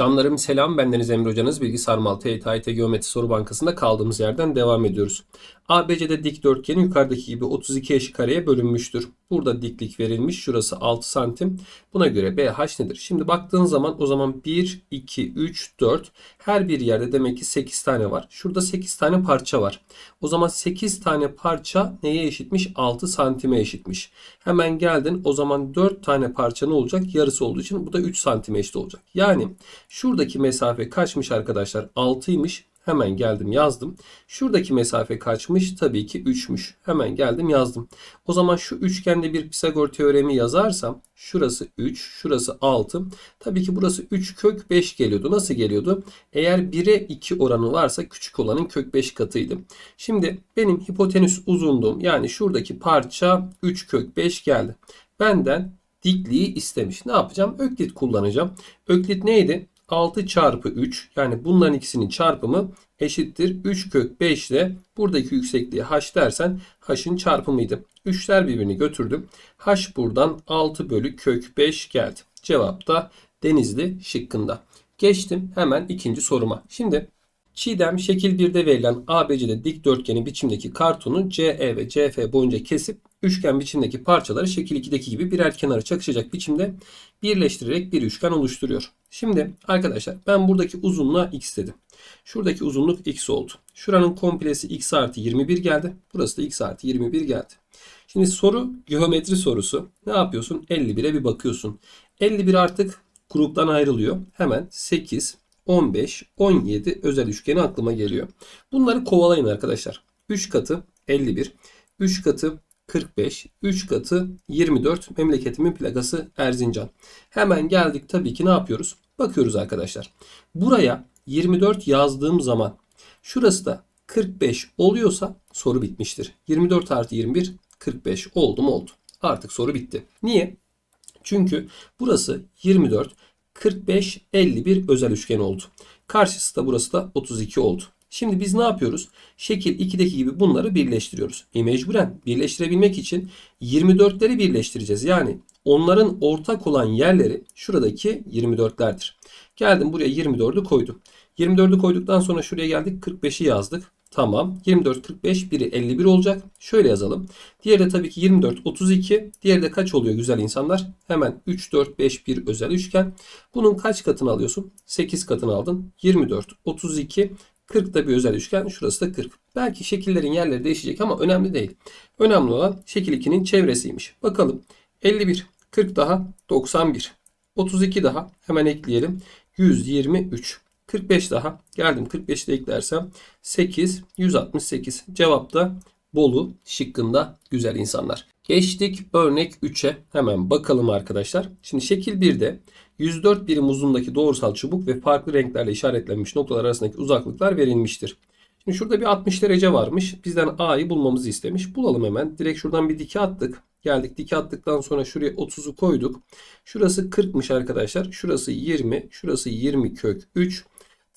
Canlarım selam bendeniz Emre Hocanız Bilgisayar Mal TYT Geometri Soru Bankası'nda kaldığımız yerden devam ediyoruz. ABC'de dikdörtgen yukarıdaki gibi 32 eşit kareye bölünmüştür. Burada diklik verilmiş. Şurası 6 santim. Buna göre BH nedir? Şimdi baktığın zaman o zaman 1, 2, 3, 4 her bir yerde demek ki 8 tane var. Şurada 8 tane parça var. O zaman 8 tane parça neye eşitmiş? 6 santime eşitmiş. Hemen geldin. O zaman 4 tane parça ne olacak? Yarısı olduğu için bu da 3 santime eşit olacak. Yani şuradaki mesafe kaçmış arkadaşlar? 6'ymış. Hemen geldim yazdım. Şuradaki mesafe kaçmış? Tabii ki 3'müş. Hemen geldim yazdım. O zaman şu üçgende bir Pisagor teoremi yazarsam şurası 3, şurası 6. Tabii ki burası 3 kök 5 geliyordu. Nasıl geliyordu? Eğer 1'e 2 oranı varsa küçük olanın kök 5 katıydı. Şimdi benim hipotenüs uzunluğum yani şuradaki parça 3 kök 5 geldi. Benden dikliği istemiş. Ne yapacağım? Öklit kullanacağım. Öklit neydi? 6 çarpı 3 yani bunların ikisinin çarpımı eşittir. 3 kök 5 ile buradaki yüksekliği h dersen h'ın çarpımıydı. 3'ler birbirini götürdüm. h buradan 6 bölü kök 5 geldi. Cevap da Denizli şıkkında. Geçtim hemen ikinci soruma. Şimdi Çiğdem şekil 1'de verilen ABC'de dikdörtgeni biçimdeki kartonu CE ve CF boyunca kesip üçgen biçimdeki parçaları şekil 2'deki gibi birer kenarı çakışacak biçimde birleştirerek bir üçgen oluşturuyor. Şimdi arkadaşlar ben buradaki uzunluğa x dedim. Şuradaki uzunluk x oldu. Şuranın komplesi x artı 21 geldi. Burası da x artı 21 geldi. Şimdi soru geometri sorusu. Ne yapıyorsun? 51'e bir bakıyorsun. 51 artık gruptan ayrılıyor. Hemen 8, 15, 17 özel üçgeni aklıma geliyor. Bunları kovalayın arkadaşlar. 3 katı 51, 3 katı 45, 3 katı 24 memleketimin plakası Erzincan. Hemen geldik tabii ki ne yapıyoruz? Bakıyoruz arkadaşlar. Buraya 24 yazdığım zaman şurası da 45 oluyorsa soru bitmiştir. 24 artı 21 45 oldu mu oldu. Artık soru bitti. Niye? Çünkü burası 24 45 51 özel üçgen oldu. Karşısı da burası da 32 oldu. Şimdi biz ne yapıyoruz? Şekil 2'deki gibi bunları birleştiriyoruz. E mecburen birleştirebilmek için 24'leri birleştireceğiz. Yani onların ortak olan yerleri şuradaki 24'lerdir. Geldim buraya 24'ü koydum. 24'ü koyduktan sonra şuraya geldik 45'i yazdık. Tamam. 24, 45, biri 51 olacak. Şöyle yazalım. Diğeri de tabii ki 24, 32. Diğeri de kaç oluyor güzel insanlar? Hemen 3, 4, 5, 1 özel üçgen. Bunun kaç katını alıyorsun? 8 katını aldın. 24, 32, 40 da bir özel üçgen. Şurası da 40. Belki şekillerin yerleri değişecek ama önemli değil. Önemli olan şekil 2'nin çevresiymiş. Bakalım. 51, 40 daha 91. 32 daha hemen ekleyelim. 123. 45 daha. Geldim 45'i de eklersem 8, 168. Cevap da Bolu şıkkında güzel insanlar. Geçtik örnek 3'e. Hemen bakalım arkadaşlar. Şimdi şekil 1'de 104 birim uzunluğundaki doğrusal çubuk ve farklı renklerle işaretlenmiş noktalar arasındaki uzaklıklar verilmiştir. Şimdi şurada bir 60 derece varmış. Bizden A'yı bulmamızı istemiş. Bulalım hemen. Direkt şuradan bir dike attık. Geldik dike attıktan sonra şuraya 30'u koyduk. Şurası 40'mış arkadaşlar. Şurası 20. Şurası 20 kök 3.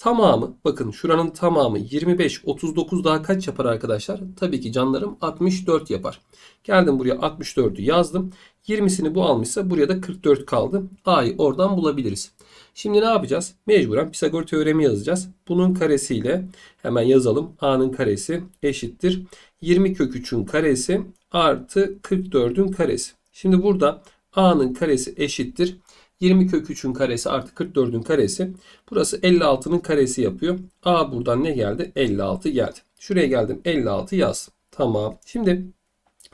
Tamamı bakın şuranın tamamı 25 39 daha kaç yapar arkadaşlar? Tabii ki canlarım 64 yapar. Geldim buraya 64'ü yazdım. 20'sini bu almışsa buraya da 44 kaldı. A'yı oradan bulabiliriz. Şimdi ne yapacağız? Mecburen Pisagor teoremi yazacağız. Bunun karesiyle hemen yazalım. A'nın karesi eşittir. 20 kök 3'ün karesi artı 44'ün karesi. Şimdi burada A'nın karesi eşittir. 20 kök 3'ün karesi artı 44'ün karesi. Burası 56'nın karesi yapıyor. A buradan ne geldi? 56 geldi. Şuraya geldim 56 yaz. Tamam. Şimdi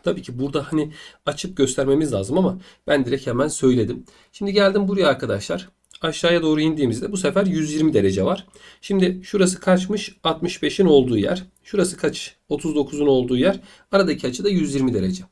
tabii ki burada hani açıp göstermemiz lazım ama ben direkt hemen söyledim. Şimdi geldim buraya arkadaşlar. Aşağıya doğru indiğimizde bu sefer 120 derece var. Şimdi şurası kaçmış? 65'in olduğu yer. Şurası kaç? 39'un olduğu yer. Aradaki açı da 120 derece.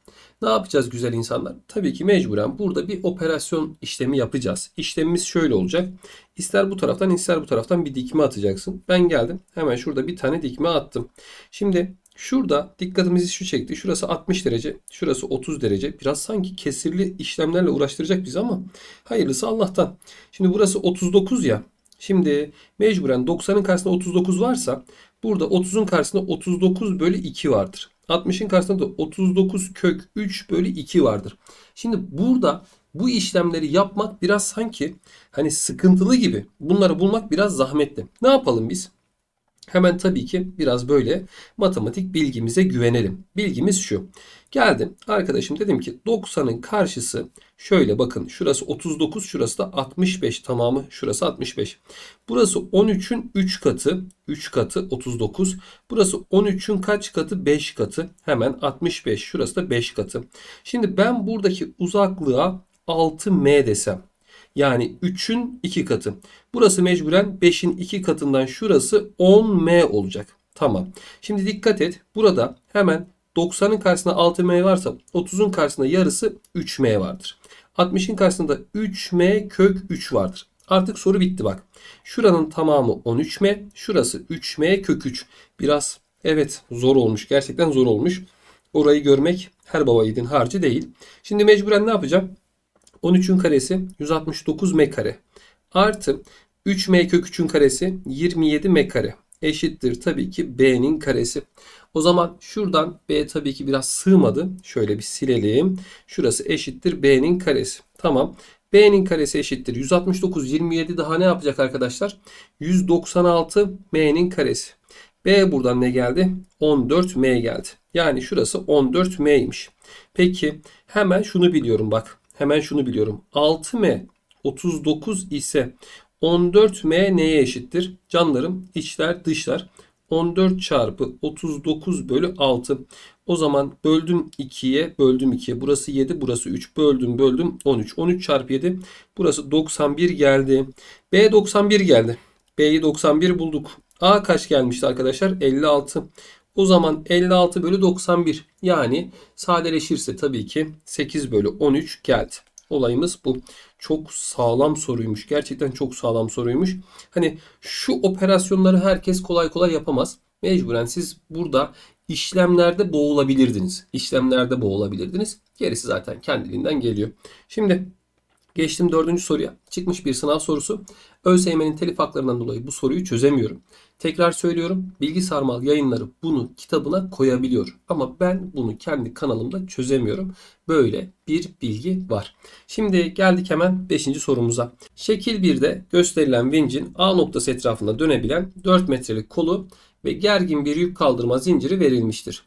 Ne yapacağız güzel insanlar? Tabii ki mecburen burada bir operasyon işlemi yapacağız. İşlemimiz şöyle olacak. İster bu taraftan ister bu taraftan bir dikme atacaksın. Ben geldim. Hemen şurada bir tane dikme attım. Şimdi Şurada dikkatimizi şu çekti. Şurası 60 derece, şurası 30 derece. Biraz sanki kesirli işlemlerle uğraştıracak bizi ama hayırlısı Allah'tan. Şimdi burası 39 ya. Şimdi mecburen 90'ın karşısında 39 varsa burada 30'un karşısında 39 bölü 2 vardır. 60'ın karşısında da 39 kök 3 bölü 2 vardır. Şimdi burada bu işlemleri yapmak biraz sanki hani sıkıntılı gibi. Bunları bulmak biraz zahmetli. Ne yapalım biz? Hemen tabii ki biraz böyle matematik bilgimize güvenelim. Bilgimiz şu. Geldim arkadaşım dedim ki 90'ın karşısı şöyle bakın şurası 39 şurası da 65 tamamı şurası 65. Burası 13'ün 3 katı 3 katı 39. Burası 13'ün kaç katı 5 katı hemen 65 şurası da 5 katı. Şimdi ben buradaki uzaklığa 6m desem yani 3'ün 2 katı. Burası mecburen 5'in 2 katından şurası 10m olacak. Tamam. Şimdi dikkat et. Burada hemen 90'ın karşısında 6m varsa 30'un karşısında yarısı 3m vardır. 60'ın karşısında 3m kök 3 vardır. Artık soru bitti bak. Şuranın tamamı 13m, şurası 3m kök 3. Biraz evet zor olmuş. Gerçekten zor olmuş. Orayı görmek her baba yiğidin harcı değil. Şimdi mecburen ne yapacağım? 13'ün karesi 169 m kare. Artı 3m kök 3'ün karesi 27 m kare. Eşittir tabii ki b'nin karesi. O zaman şuradan b tabii ki biraz sığmadı. Şöyle bir silelim. Şurası eşittir b'nin karesi. Tamam. b'nin karesi eşittir 169 27 daha ne yapacak arkadaşlar? 196 m'nin karesi. b buradan ne geldi? 14m geldi. Yani şurası 14m'ymiş. Peki hemen şunu biliyorum bak. Hemen şunu biliyorum. 6m 39 ise 14m neye eşittir? Canlarım içler dışlar. 14 çarpı 39 bölü 6. O zaman böldüm 2'ye böldüm 2'ye. Burası 7 burası 3 böldüm böldüm 13. 13 çarpı 7 burası 91 geldi. B 91 geldi. B'yi 91 bulduk. A kaç gelmişti arkadaşlar? 56. O zaman 56 bölü 91 yani sadeleşirse tabii ki 8 bölü 13 geldi. Olayımız bu. Çok sağlam soruymuş. Gerçekten çok sağlam soruymuş. Hani şu operasyonları herkes kolay kolay yapamaz. Mecburen siz burada işlemlerde boğulabilirdiniz. İşlemlerde boğulabilirdiniz. Gerisi zaten kendiliğinden geliyor. Şimdi geçtim dördüncü soruya. Çıkmış bir sınav sorusu. ÖSYM'nin telif haklarından dolayı bu soruyu çözemiyorum. Tekrar söylüyorum. Bilgi Sarmal yayınları bunu kitabına koyabiliyor. Ama ben bunu kendi kanalımda çözemiyorum. Böyle bir bilgi var. Şimdi geldik hemen 5. sorumuza. Şekil 1'de gösterilen vincin A noktası etrafında dönebilen 4 metrelik kolu ve gergin bir yük kaldırma zinciri verilmiştir.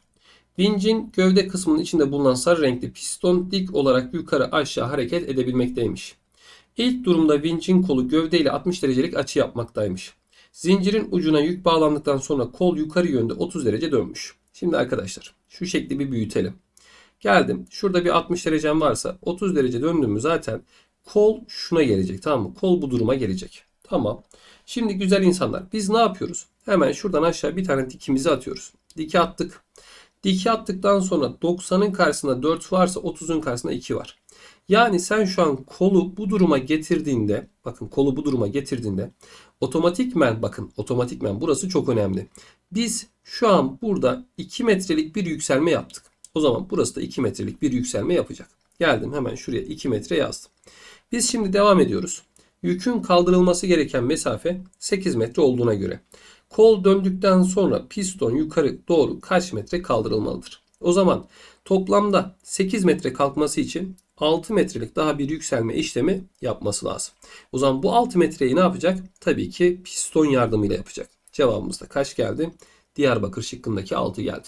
Vincin gövde kısmının içinde bulunan sarı renkli piston dik olarak yukarı aşağı hareket edebilmekteymiş. İlk durumda vincin kolu gövde ile 60 derecelik açı yapmaktaymış. Zincirin ucuna yük bağlandıktan sonra kol yukarı yönde 30 derece dönmüş. Şimdi arkadaşlar şu şekli bir büyütelim. Geldim. Şurada bir 60 derecem varsa 30 derece döndüm mü zaten kol şuna gelecek. Tamam mı? Kol bu duruma gelecek. Tamam. Şimdi güzel insanlar biz ne yapıyoruz? Hemen şuradan aşağı bir tane dikimizi atıyoruz. Diki attık. Diki attıktan sonra 90'ın karşısında 4 varsa 30'un karşısında 2 var. Yani sen şu an kolu bu duruma getirdiğinde bakın kolu bu duruma getirdiğinde otomatikmen bakın otomatikmen burası çok önemli. Biz şu an burada 2 metrelik bir yükselme yaptık. O zaman burası da 2 metrelik bir yükselme yapacak. Geldim hemen şuraya 2 metre yazdım. Biz şimdi devam ediyoruz. Yükün kaldırılması gereken mesafe 8 metre olduğuna göre. Kol döndükten sonra piston yukarı doğru kaç metre kaldırılmalıdır? O zaman toplamda 8 metre kalkması için 6 metrelik daha bir yükselme işlemi yapması lazım. O zaman bu 6 metreyi ne yapacak? Tabii ki piston yardımıyla yapacak. Cevabımız da kaç geldi? Diyarbakır şıkkındaki 6 geldi.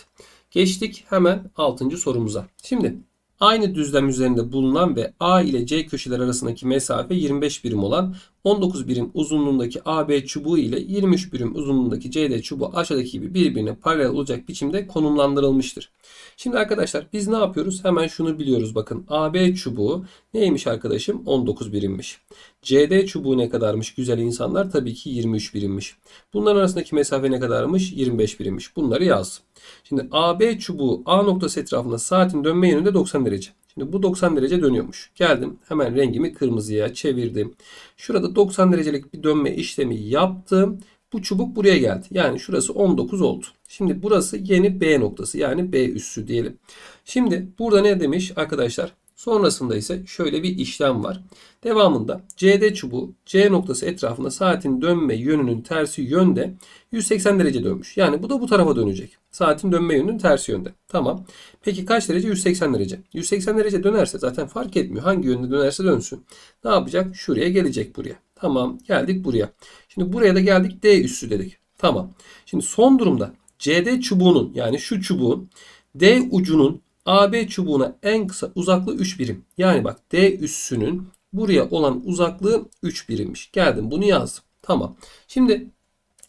Geçtik hemen 6. sorumuza. Şimdi aynı düzlem üzerinde bulunan ve A ile C köşeler arasındaki mesafe 25 birim olan 19 birim uzunluğundaki AB çubuğu ile 23 birim uzunluğundaki CD çubuğu aşağıdaki gibi birbirine paralel olacak biçimde konumlandırılmıştır. Şimdi arkadaşlar biz ne yapıyoruz? Hemen şunu biliyoruz bakın. AB çubuğu neymiş arkadaşım? 19 birimmiş. CD çubuğu ne kadarmış güzel insanlar? Tabii ki 23 birimmiş. Bunların arasındaki mesafe ne kadarmış? 25 birimmiş. Bunları yazdım. Şimdi AB çubuğu A noktası etrafında saatin dönme yönünde 90 derece. Şimdi bu 90 derece dönüyormuş. Geldim hemen rengimi kırmızıya çevirdim. Şurada 90 derecelik bir dönme işlemi yaptım. Bu çubuk buraya geldi. Yani şurası 19 oldu. Şimdi burası yeni B noktası yani B üssü diyelim. Şimdi burada ne demiş arkadaşlar? Sonrasında ise şöyle bir işlem var. Devamında CD çubuğu C noktası etrafında saatin dönme yönünün tersi yönde 180 derece dönmüş. Yani bu da bu tarafa dönecek. Saatin dönme yönünün tersi yönde. Tamam. Peki kaç derece? 180 derece. 180 derece dönerse zaten fark etmiyor. Hangi yönde dönerse dönsün. Ne yapacak? Şuraya gelecek buraya. Tamam. Geldik buraya. Şimdi buraya da geldik D üssü dedik. Tamam. Şimdi son durumda CD çubuğunun yani şu çubuğun D ucunun AB çubuğuna en kısa uzaklığı 3 birim. Yani bak D üssünün buraya olan uzaklığı 3 birimmiş. Geldim bunu yazdım. Tamam. Şimdi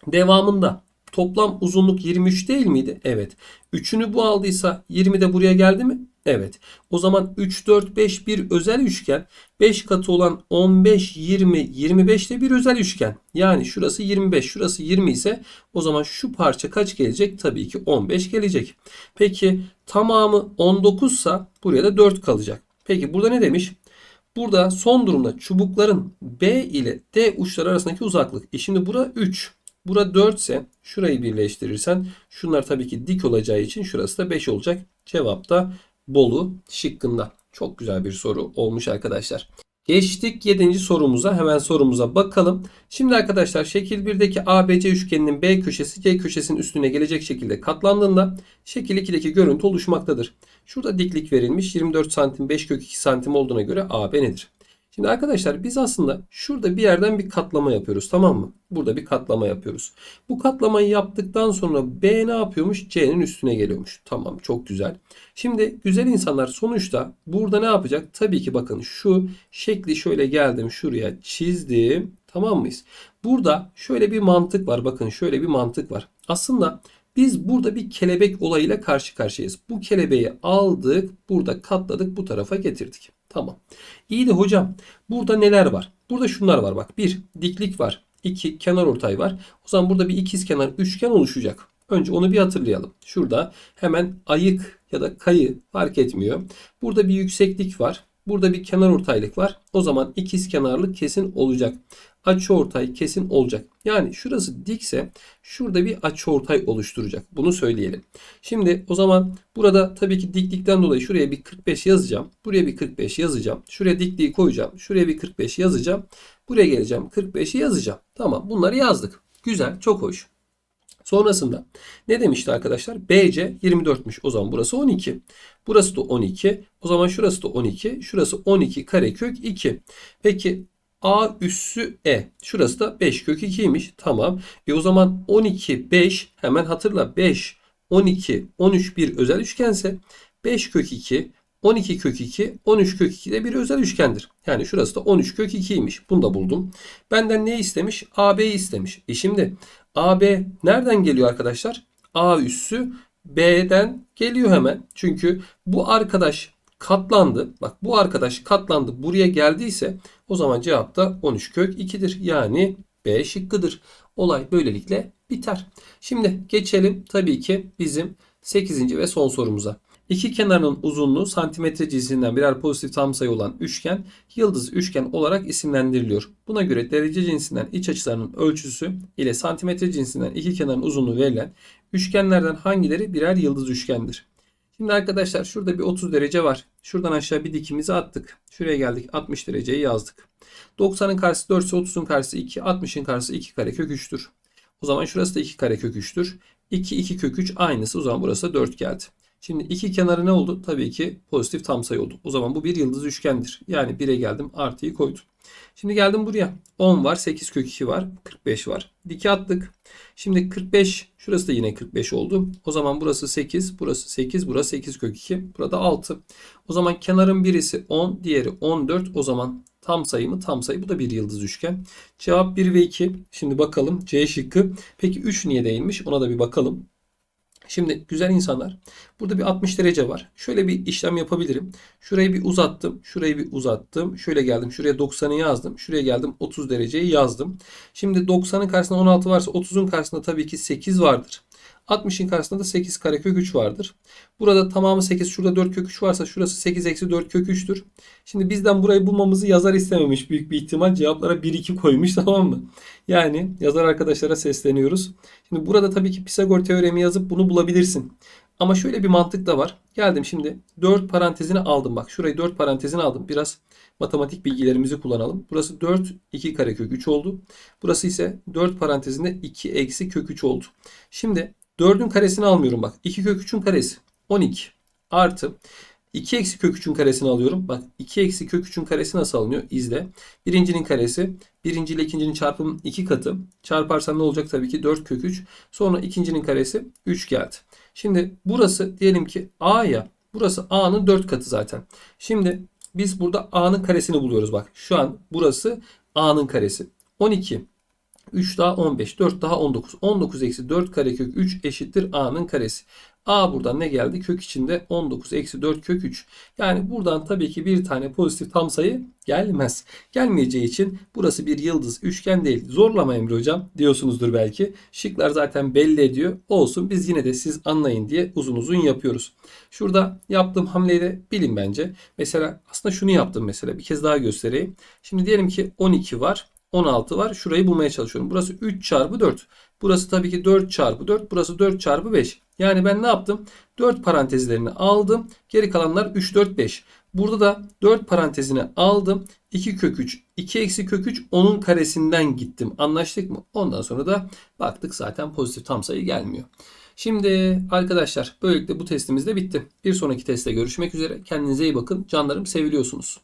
devamında toplam uzunluk 23 değil miydi? Evet. 3'ünü bu aldıysa 20 de buraya geldi mi? Evet. O zaman 3, 4, 5 bir özel üçgen. 5 katı olan 15, 20, 25 de bir özel üçgen. Yani şurası 25, şurası 20 ise o zaman şu parça kaç gelecek? Tabii ki 15 gelecek. Peki tamamı 19 ise buraya da 4 kalacak. Peki burada ne demiş? Burada son durumda çubukların B ile D uçları arasındaki uzaklık. E şimdi bura 3. Bura 4 ise şurayı birleştirirsen şunlar tabii ki dik olacağı için şurası da 5 olacak. Cevap da Bolu şıkkında. Çok güzel bir soru olmuş arkadaşlar. Geçtik 7. sorumuza. Hemen sorumuza bakalım. Şimdi arkadaşlar şekil 1'deki ABC üçgeninin B köşesi C köşesinin üstüne gelecek şekilde katlandığında şekil 2'deki görüntü oluşmaktadır. Şurada diklik verilmiş 24 santim 5 kök 2 santim olduğuna göre AB nedir? Şimdi arkadaşlar biz aslında şurada bir yerden bir katlama yapıyoruz tamam mı? Burada bir katlama yapıyoruz. Bu katlamayı yaptıktan sonra B ne yapıyormuş? C'nin üstüne geliyormuş. Tamam çok güzel. Şimdi güzel insanlar sonuçta burada ne yapacak? Tabii ki bakın şu şekli şöyle geldim şuraya çizdim. Tamam mıyız? Burada şöyle bir mantık var. Bakın şöyle bir mantık var. Aslında biz burada bir kelebek olayıyla karşı karşıyayız. Bu kelebeği aldık, burada katladık, bu tarafa getirdik. Tamam. İyi de hocam burada neler var? Burada şunlar var bak. Bir diklik var. iki kenar ortay var. O zaman burada bir ikiz kenar üçgen oluşacak. Önce onu bir hatırlayalım. Şurada hemen ayık ya da kayı fark etmiyor. Burada bir yükseklik var. Burada bir kenar ortaylık var. O zaman ikiz kenarlık kesin olacak. Açı ortay kesin olacak. Yani şurası dikse şurada bir açı ortay oluşturacak. Bunu söyleyelim. Şimdi o zaman burada tabii ki diklikten dolayı şuraya bir 45 yazacağım. Buraya bir 45 yazacağım. Şuraya dikliği koyacağım. Şuraya bir 45 yazacağım. Buraya geleceğim 45'i yazacağım. Tamam bunları yazdık. Güzel çok hoş. Sonrasında ne demişti arkadaşlar? BC 24'müş. O zaman burası 12. Burası da 12. O zaman şurası da 12. Şurası 12 karekök 2. Peki A üssü E. Şurası da 5 kök 2'ymiş. Tamam. E o zaman 12 5 hemen hatırla 5 12 13 bir özel üçgense 5 kök 2 12 kök 2 13 kök 2 de bir özel üçgendir. Yani şurası da 13 kök 2'ymiş. Bunu da buldum. Benden ne istemiş? AB'yi istemiş. E şimdi AB nereden geliyor arkadaşlar? A üssü B'den geliyor hemen. Çünkü bu arkadaş katlandı. Bak bu arkadaş katlandı. Buraya geldiyse o zaman cevap da 13 kök 2'dir. Yani B şıkkıdır. Olay böylelikle biter. Şimdi geçelim tabii ki bizim 8. ve son sorumuza. İki kenarının uzunluğu santimetre cinsinden birer pozitif tam sayı olan üçgen yıldız üçgen olarak isimlendiriliyor. Buna göre derece cinsinden iç açılarının ölçüsü ile santimetre cinsinden iki kenarın uzunluğu verilen üçgenlerden hangileri birer yıldız üçgendir? Şimdi arkadaşlar şurada bir 30 derece var. Şuradan aşağı bir dikimizi attık. Şuraya geldik 60 dereceyi yazdık. 90'ın karşısı 4 ise 30'un karşısı 2. 60'ın karşısı 2 karekök 3'tür. O zaman şurası da 2 karekök 3'tür. 2 2 kök 3 aynısı. O zaman burası da 4 geldi. Şimdi iki kenarı ne oldu? Tabii ki pozitif tam sayı oldu. O zaman bu bir yıldız üçgendir. Yani 1'e geldim artıyı koydum. Şimdi geldim buraya. 10 var, 8 kök 2 var, 45 var. Dike attık. Şimdi 45, şurası da yine 45 oldu. O zaman burası 8, burası 8, burası 8 kök 2, burada 6. O zaman kenarın birisi 10, diğeri 14. O zaman tam sayı mı? Tam sayı. Bu da bir yıldız üçgen. Cevap 1 ve 2. Şimdi bakalım C şıkkı. Peki 3 niye değilmiş? Ona da bir bakalım. Şimdi güzel insanlar burada bir 60 derece var. Şöyle bir işlem yapabilirim. Şurayı bir uzattım. Şurayı bir uzattım. Şöyle geldim. Şuraya 90'ı yazdım. Şuraya geldim 30 dereceyi yazdım. Şimdi 90'ın karşısında 16 varsa 30'un karşısında tabii ki 8 vardır. 60'ın karşısında da 8 karekök 3 vardır. Burada tamamı 8 şurada 4 kök 3 varsa şurası 8 eksi 4 kök 3'tür. Şimdi bizden burayı bulmamızı yazar istememiş büyük bir ihtimal. Cevaplara 1-2 koymuş tamam mı? Yani yazar arkadaşlara sesleniyoruz. Şimdi burada tabii ki Pisagor teoremi yazıp bunu bulabilirsin. Ama şöyle bir mantık da var. Geldim şimdi 4 parantezini aldım. Bak şurayı 4 parantezini aldım. Biraz matematik bilgilerimizi kullanalım. Burası 4 2 karekök 3 oldu. Burası ise 4 parantezinde 2 eksi kök 3 oldu. Şimdi 4'ün karesini almıyorum bak. 2 kök 3'ün karesi 12 artı 2 eksi kök 3'ün karesini alıyorum. Bak 2 eksi kök 3'ün karesi nasıl alınıyor? İzle. Birincinin karesi birinci ile ikincinin çarpımının 2 katı. Çarparsam ne olacak? Tabii ki 4 kök 3. Sonra ikincinin karesi 3 geldi. Şimdi burası diyelim ki A ya. Burası A'nın 4 katı zaten. Şimdi biz burada A'nın karesini buluyoruz bak. Şu an burası A'nın karesi. 12 3 daha 15. 4 daha 19. 19 eksi 4 karekök 3 eşittir A'nın karesi. A buradan ne geldi? Kök içinde 19 eksi 4 kök 3. Yani buradan tabii ki bir tane pozitif tam sayı gelmez. Gelmeyeceği için burası bir yıldız üçgen değil. Zorlama Emre hocam diyorsunuzdur belki. Şıklar zaten belli ediyor. Olsun biz yine de siz anlayın diye uzun uzun yapıyoruz. Şurada yaptığım hamleyi de bilin bence. Mesela aslında şunu yaptım mesela. Bir kez daha göstereyim. Şimdi diyelim ki 12 var. 16 var. Şurayı bulmaya çalışıyorum. Burası 3 çarpı 4. Burası tabii ki 4 çarpı 4. Burası 4 çarpı 5. Yani ben ne yaptım? 4 parantezlerini aldım. Geri kalanlar 3, 4, 5. Burada da 4 parantezini aldım. 2 kök 3. 2 eksi kök 3 onun karesinden gittim. Anlaştık mı? Ondan sonra da baktık zaten pozitif tam sayı gelmiyor. Şimdi arkadaşlar böylelikle bu testimiz de bitti. Bir sonraki testte görüşmek üzere. Kendinize iyi bakın. Canlarım seviliyorsunuz.